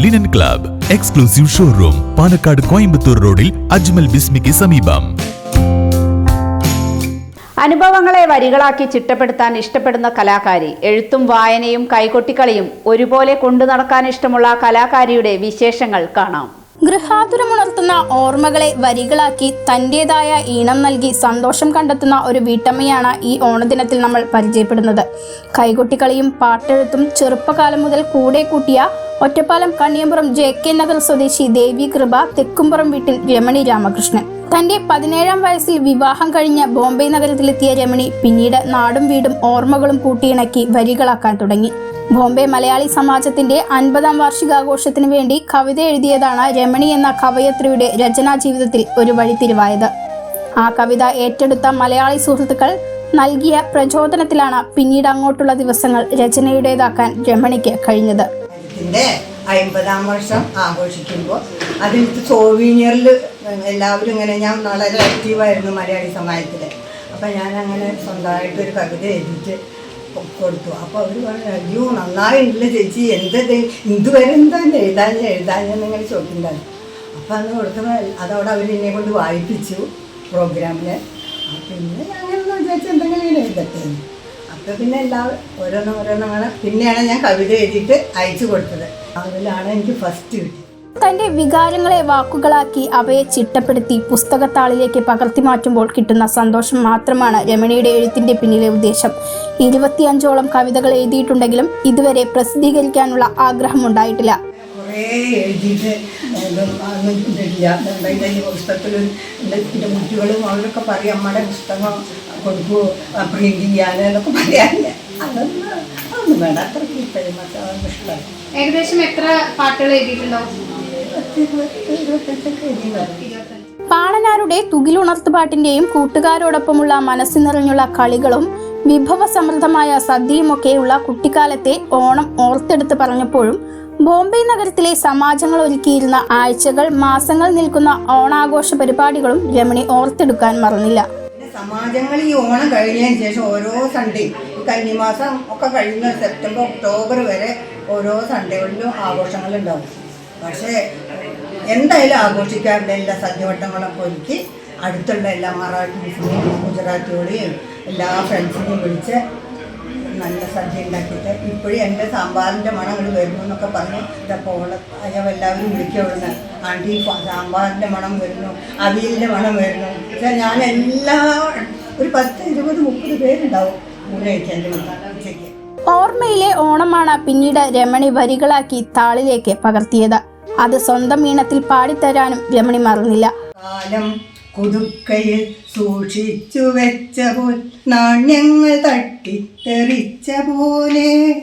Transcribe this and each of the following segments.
Linen club exclusive showroom Palakkad Coimbatore റോഡിൽ അജ്മൽ ബിസ്മിക്ക് സമീപം അനുഭവങ്ങളെ വരികളാക്കി ചിട്ടപ്പെടുത്താൻ ഇഷ്ടപ്പെടുന്ന കലാകാരി എഴുത്തും വായനയും കൈകൊട്ടിക്കളിയും ഒരുപോലെ കൊണ്ടു നടക്കാൻ ഇഷ്ടമുള്ള കലാകാരിയുടെ വിശേഷങ്ങൾ കാണാം. ഗൃഹാതുരമുണർത്തുന്ന ഓർമ്മകളെ വരികളാക്കി തന്റെതായ ഈണം നൽകി സന്തോഷം കണ്ടെത്തുന്ന ഒരു വീട്ടമ്മയാണ് ഈ ഓണദിനത്തിൽ നമ്മൾ പരിചയപ്പെടുന്നത്. കൈകൊട്ടിക്കളിയും പാട്ടെഴുത്തും ചെറുപ്പകാലം മുതൽ കൂടെ കൂട്ടിയ ഒറ്റപ്പാലം കണ്ണിയമ്പുറം ജെ കെ നഗർ സ്വദേശി ദേവി കൃപ തെക്കുംപുറം വീട്ടിൽ രമണി രാമകൃഷ്ണൻ. തന്റെ പതിനേഴാം വയസ്സിൽ വിവാഹം കഴിഞ്ഞ ബോംബെ നഗരത്തിലെത്തിയ രമണി പിന്നീട് നാടും വീടും ഓർമ്മകളും കൂട്ടിയിണക്കി വരികളാക്കാൻ തുടങ്ങി. ബോംബെ മലയാളി സമാജത്തിന്റെ അൻപതാം വാർഷികാഘോഷത്തിന് വേണ്ടി കവിത എഴുതിയതാണ് രമണി എന്ന കവയത്രിയുടെ രചനാ ജീവിതത്തിൽ ഒരു വഴിത്തിരിവായത്. ആ കവിത ഏറ്റെടുത്ത മലയാളി സുഹൃത്തുക്കൾ നൽകിയ പ്രചോദനത്തിലാണ് പിന്നീട് അങ്ങോട്ടുള്ള ദിവസങ്ങൾ രചനയുടേതാക്കാൻ രമണിക്ക് കഴിഞ്ഞത്. ഇതിന്റെ അമ്പതാം വർഷം ആഘോഷിക്കുമ്പോൾ അതിൽ സോവീനിയറിൽ എല്ലാവരും ഇങ്ങനെ ഞാൻ വളരെ ആക്റ്റീവായിരുന്നു മലയാളി സമാജത്തിൽ അപ്പം ഞാൻ അങ്ങനെ സ്വന്തമായിട്ട് ഒരു കവിത എഴുതിയിട്ട് കൊടുത്തു. അപ്പോൾ അവർ പറഞ്ഞു അയ്യോ നന്നായിട്ടുണ്ടല്ലോ ചേച്ചി. എന്തത് ഇതുവരെ എന്താ എഴുതാൻ എഴുതാൻ എന്നിങ്ങനെ ചോദിക്കുന്നുണ്ടായിരുന്നു. അപ്പം അന്ന് കൊടുത്തപ്പോൾ അതവിടെ അവർ എന്നെ കൊണ്ട് വായിപ്പിച്ചു പ്രോഗ്രാമിൽ പിന്നെ അങ്ങനെ വിചാരിച്ചു എന്തെങ്കിലും ഇങ്ങനെ എഴുതട്ടെ. അപ്പോൾ പിന്നെ എല്ലാ ഓരോന്നും ഓരോന്നും പിന്നെയാണ് ഞാൻ കവിത എഴുതിയിട്ട് അയച്ചു കൊടുത്തത്. അതിലാണ് എനിക്ക് ഫസ്റ്റ് കിട്ടിയത്. തന്റെ വികാരങ്ങളെ വാക്കുകളാക്കി അവയെ ചിട്ടപ്പെടുത്തി പുസ്തകത്താളിലേക്ക് പകർത്തി മാറ്റുമ്പോൾ കിട്ടുന്ന സന്തോഷം മാത്രമാണ് രമണിയുടെ എഴുത്തിന്റെ പിന്നിലെ ഉദ്ദേശം. ഇരുപത്തിയഞ്ചോളം കവിതകൾ എഴുതിയിട്ടുണ്ടെങ്കിലും ഇതുവരെ പ്രസിദ്ധീകരിക്കാനുള്ള ആഗ്രഹമുണ്ടായിട്ടില്ല കുറേ എഴുതിയിട്ട് ഒന്നും പുസ്തകത്തിൽ എന്റെ കുട്ടികളും അവരൊക്കെ പറയും അമ്മയുടെ പുസ്തകം കൊടുക്കൂ. പ്രിന്റ് ചെയ്യാനൊക്കെ എന്നൊക്കെ പറയാനില്ല അതൊന്നും അതൊന്നും വേണ്ട. അത്രയ്ക്ക് മറ്റേ അതൊന്നും ഇഷ്ടമല്ല ഏകദേശം എത്ര പാട്ടുകൾ എഴുതിയിട്ടുണ്ടാവും? പത്ത് ഇരുപത്തി ഇരുപത്തഞ്ചൊക്കെ എഴുതിയിട്ടുണ്ടാവും പാണനാരുടെ തുകിലുണർത്തുപാട്ടിന്റെയും കൂട്ടുകാരോടൊപ്പമുള്ള മനസ്സിൽ നിറഞ്ഞുള്ള കളികളും വിഭവസമൃദ്ധമായ സദ്യയുമൊക്കെയുള്ള കുട്ടിക്കാലത്തെ ഓണം ഓർത്തെടുത്ത് പറഞ്ഞപ്പോഴും ബോംബെ നഗരത്തിലെ സമാജങ്ങൾ ഒരുക്കിയിരുന്ന ആഴ്ചകൾ മാസങ്ങൾ നിൽക്കുന്ന ഓണാഘോഷ പരിപാടികളും രമണി ഓർത്തെടുക്കാൻ മറന്നില്ല. സമാജങ്ങൾ ഈ ഓണം കഴിഞ്ഞതിന് ശേഷം ഓരോ സൺഡേ ഈ കന്നിമാസം ഒക്കെ കഴിയുന്ന സെപ്റ്റംബർ ഒക്ടോബർ വരെ ഓരോ സൺഡേകളിലും ആഘോഷങ്ങളുണ്ടാവും പക്ഷേ എന്തായാലും ആഘോഷിക്കാറുണ്ട് എല്ലാ സദ്യവട്ടങ്ങളൊക്കെ ഒരുക്കി അടുത്തുള്ള എല്ലാ മറാഠീസിനെയും ഗുജറാത്തിയോടെയും എല്ലാ ഫ്രണ്ട്സിനെയും വിളിച്ച് നല്ല സദ്യ ഉണ്ടാക്കിയിട്ട് ഇപ്പോഴും എന്റെ സാമ്പാറിന്റെ മണം അങ്ങോട്ട് വരുന്നു എന്നൊക്കെ പറഞ്ഞു ഇതപ്പോൾ ഓള എല്ലാവരും വിളിക്കും അവിടുന്ന്. ആന്റി സാമ്പാറിന്റെ മണം വരുന്നു അവിയലിന്റെ മണം വരുന്നു. പക്ഷേ ഞാൻ എല്ലാ ഒരു പത്ത് ഇരുപത് മുപ്പത് പേരുണ്ടാവും ഊണ് കഴിക്കാൻ എന്റെ ഉച്ചയ്ക്ക്. ഓർമ്മയിലെ ഓണമാണ് പിന്നീട് രമണി വരികളാക്കി താളിലേക്ക് പകർത്തിയത്. അത് സ്വന്തം ഈണത്തിൽ പാടിത്തരാനും രമണി മറന്നില്ല. കാലം കുതുക്കയിൽ സൂക്ഷിച്ചു വെച്ച പോൽ നാണ്യങ്ങൾ തട്ടിത്തെറിച്ച പോലെ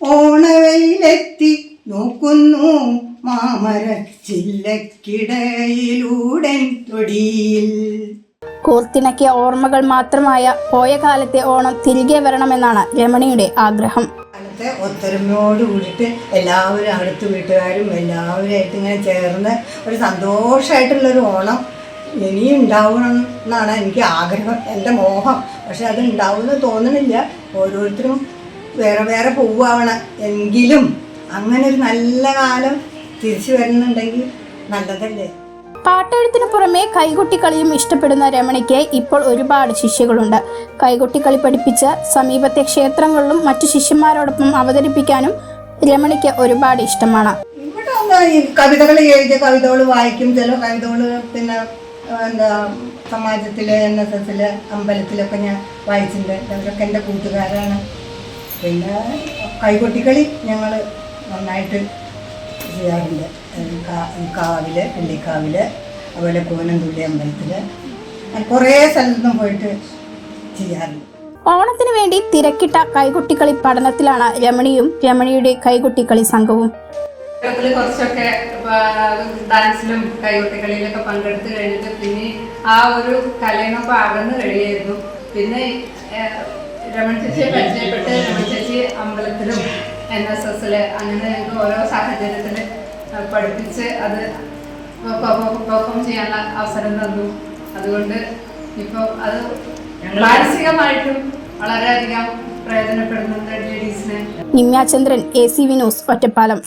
ഓണവയിലെത്തി നോക്കുന്നു മാമര ചില്ലക്കിടയിലൂടെ തൊടിയിൽ. കോർത്തിണക്കിയ ഓർമ്മകൾ മാത്രമായ പോയ കാലത്തെ ഓണം തിരികെ വരണമെന്നാണ് രമണിയുടെ ആഗ്രഹം. കാലത്തെ ഒത്തൊരുമയോട് കൂടിയിട്ട് എല്ലാവരും അടുത്ത വീട്ടുകാരും എല്ലാവരുമായിട്ട് ഇങ്ങനെ ചേർന്ന് ഒരു സന്തോഷമായിട്ടുള്ളൊരു ഓണം ഇനിയും ഉണ്ടാവണം എന്നാണ് എനിക്ക് ആഗ്രഹം എന്റെ മോഹം. പക്ഷെ അത് ഉണ്ടാവുമെന്ന് തോന്നണില്ല. ഓരോരുത്തരും വേറെ വേറെ പോവുകയാണ് എങ്കിലും അങ്ങനെ ഒരു നല്ല കാലം തിരിച്ചു വരുന്നുണ്ടെങ്കിൽ നല്ലതല്ലേ? പാട്ടെഴുത്തിന് പുറമെ കൈകൊട്ടിക്കളിയും ഇഷ്ടപ്പെടുന്ന രമണിക്ക് ഇപ്പോൾ ഒരുപാട് ശിഷ്യകളുണ്ട്. കൈകൊട്ടിക്കളി പഠിപ്പിച്ച് സമീപത്തെ ക്ഷേത്രങ്ങളിലും മറ്റു ശിഷ്യന്മാരോടൊപ്പം അവതരിപ്പിക്കാനും രമണിക്ക് ഒരുപാട് ഇഷ്ടമാണ്. ഇവിടെ കവിതകൾ എഴുതിയ കവിതകൾ വായിക്കും ചില കവിതകൾ പിന്നെ എന്താ സമാജത്തിലെ എൻ എസ് എസിലെ അമ്പലത്തിലൊക്കെ ഞാൻ വായിച്ചിട്ടുണ്ട്. അവരൊക്കെ എന്റെ കൂട്ടുകാരാണ്. പിന്നെ കൈകൊട്ടിക്കളി ഞങ്ങൾ നന്നായിട്ട് ചെയ്യാറുണ്ട്. കാവിൽ പിള്ളിക്കാവിൽ അതുപോലെ കോനന്തുള്ളി അമ്പലത്തിൽ കുറേ സ്ഥലത്തും പോയിട്ട് ചെയ്യാറുണ്ട്. ഓണത്തിന് വേണ്ടി തിരക്കിട്ട കൈകൊട്ടിക്കളി പഠനത്തിലാണ് രമണിയും രമണിയുടെ കൈകൊട്ടിക്കളി സംഘവും. ചെറുപ്പത്തിൽ കുറച്ചൊക്കെ ഡാൻസിലും കൈകൊട്ടിക്കളിയിലൊക്കെ പങ്കെടുത്ത് കഴിഞ്ഞിട്ട് പിന്നെ ആ ഒരു കലയിനൊപ്പം അകന്ന് കഴിയായിരുന്നു. പിന്നെ രമൺ ചേച്ചിയെ പരിചയപ്പെട്ട് രമൺ ചേച്ചി അമ്പലത്തിലും എൻ എസ് എസിൽ അങ്ങനെ ഞങ്ങൾക്ക് ഓരോ സാഹചര്യത്തിൽ പഠിപ്പിച്ച് അത് പെർഫോം ചെയ്യാനുള്ള അവസരം തന്നു. അതുകൊണ്ട് ഇപ്പോൾ അത് മാനസികമായിട്ടും വളരെയധികം പ്രയോജനപ്പെടുന്നുണ്ട് ലേഡീസിന് നിമ്യാചന്ദ്രൻ എ സി വിനോസ് ന്യൂസ് ഒറ്റപ്പാലം.